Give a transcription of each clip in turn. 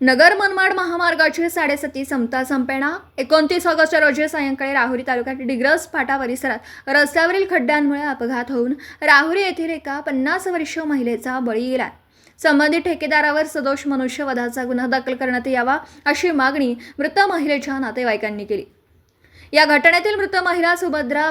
नगर मनमाड महामार्गाची साडेसती समता संपेणा एकोणतीस ऑगस्ट रोजी सायंकाळी राहुरी तालुक्यात डिग्रस फाटा परिसरात रस्त्यावरील खड्ड्यांमुळे अपघात होऊन राहुरी येथील एका पन्नास वर्षीय महिलेचा बळी गेला. संबंधित ठेकेदारावर सदोष मनुष्यवधाचा गुन्हा दाखल करण्यात यावा अशी मागणी मृत महिलेच्या नातेवाईकांनी केली. या घटनेतील मृत महिला सुभद्रा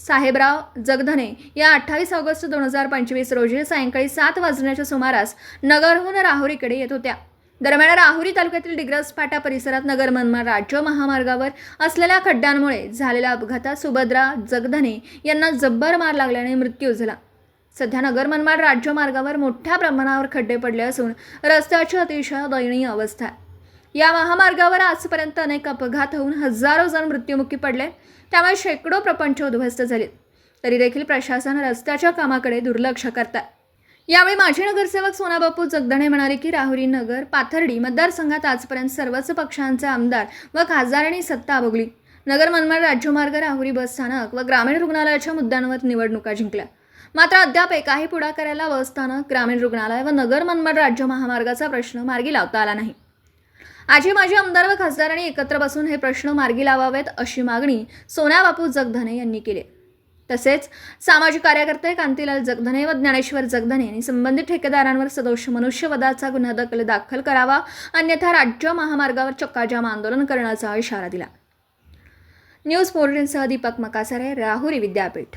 साहेबराव जगधने या अठ्ठावीस ऑगस्ट दोन हजार पंचवीस रोजी सायंकाळी सात वाजण्याच्या सुमारास नगरहून राहुरीकडे येत होत्या. दरम्यान राहुरी तालुक्यातील डिग्रस फाटा परिसरात नगर मनमाड राज्य महामार्गावर असलेल्या खड्ड्यांमुळे झालेल्या अपघातात सुभद्रा जगधने यांना जब्बर मार लागल्याने मृत्यू झाला. सध्या नगर मनमाड राज्य मार्गावर मोठ्या प्रमाणावर खड्डे पडले असून रस्त्याची अतिशय दयनीय अवस्था आहे. या महामार्गावर आजपर्यंत अनेक अपघात होऊन हजारो जण मृत्युमुखी पडले. त्यामुळे शेकडो प्रपंच उद्ध्वस्त झाले तरी देखील प्रशासन रस्त्याच्या कामाकडे दुर्लक्ष करतात यावेळी माजी नगरसेवक सोनाबापू जगदणे म्हणाले की राहुरी नगर पाथर्डी मतदारसंघात आजपर्यंत सर्वच पक्षांचे आमदार व खासदारांनी सत्ता भोगली नगर मनमाड राज्यमार्ग राहुरी बस स्थानक व ग्रामीण रुग्णालयाच्या मुद्द्यांवर निवडणुका जिंकल्या. मात्र अद्याप एकाही पुढाकाराला बस स्थानक ग्रामीण रुग्णालय व नगर मनमाड राज्य महामार्गाचा प्रश्न मार्गी लावता आला नाही. आजी माजी आमदार व खासदारांनी एकत्र बसून हे प्रश्न मार्गी लावावेत अशी मागणी सोन्याबापू जगधने यांनी केली तसेच सामाजिक कार्यकर्ते कांतीलाल जगधने व ज्ञानेश्वर जगधने यांनी संबंधित ठेकेदारांवर सदोष मनुष्यवधाचा गुन्हा दखल दाखल करावा अन्यथा राज्य महामार्गावर चक्काजाम आंदोलन करण्याचा इशारा दिला. न्यूज पोर्टलसह दीपक मकासारे राहुरी विद्यापीठ.